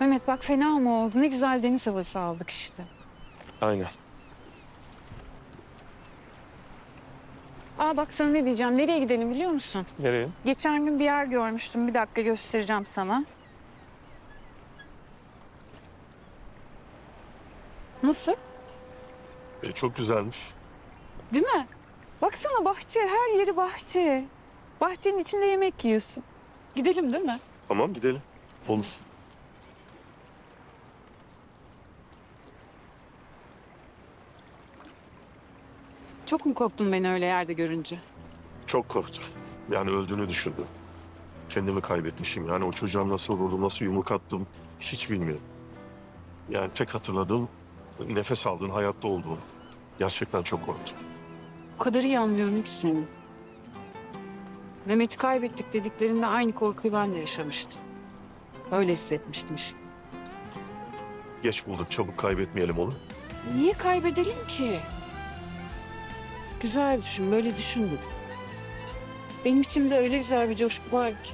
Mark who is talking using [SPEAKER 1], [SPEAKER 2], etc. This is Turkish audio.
[SPEAKER 1] Mehmet bak fena mı oldu? Ne güzel deniz havası aldık işte.
[SPEAKER 2] Aynen.
[SPEAKER 1] Aa bak sana ne diyeceğim. Nereye gidelim biliyor musun?
[SPEAKER 2] Nereye?
[SPEAKER 1] Geçen gün bir yer görmüştüm. Bir dakika göstereceğim sana. Nasıl?
[SPEAKER 2] E, çok güzelmiş.
[SPEAKER 1] Değil mi? Baksana bahçe. Her yeri bahçe. Bahçenin içinde yemek yiyorsun. Gidelim değil mi?
[SPEAKER 2] Tamam gidelim. Olur.
[SPEAKER 1] Çok mu korktun beni öyle yerde görünce?
[SPEAKER 2] Çok korktum. Yani öldüğünü düşündüm. Kendimi kaybetmişim. Yani o çocuğa nasıl vurdum, nasıl yumruk attım hiç bilmiyorum. Yani tek hatırladığım nefes aldığın, hayatta olduğun. Gerçekten çok korktum.
[SPEAKER 1] O kadar iyi anlıyorum ki seni. Mehmet'i kaybettik dediklerinde aynı korkuyu ben de yaşamıştım. Öyle hissetmiştim işte.
[SPEAKER 2] Geç bulduk, çabuk kaybetmeyelim onu.
[SPEAKER 1] Niye kaybedelim ki? Güzel düşün, böyle düşünme. Benim içimde öyle güzel bir coşku var ki.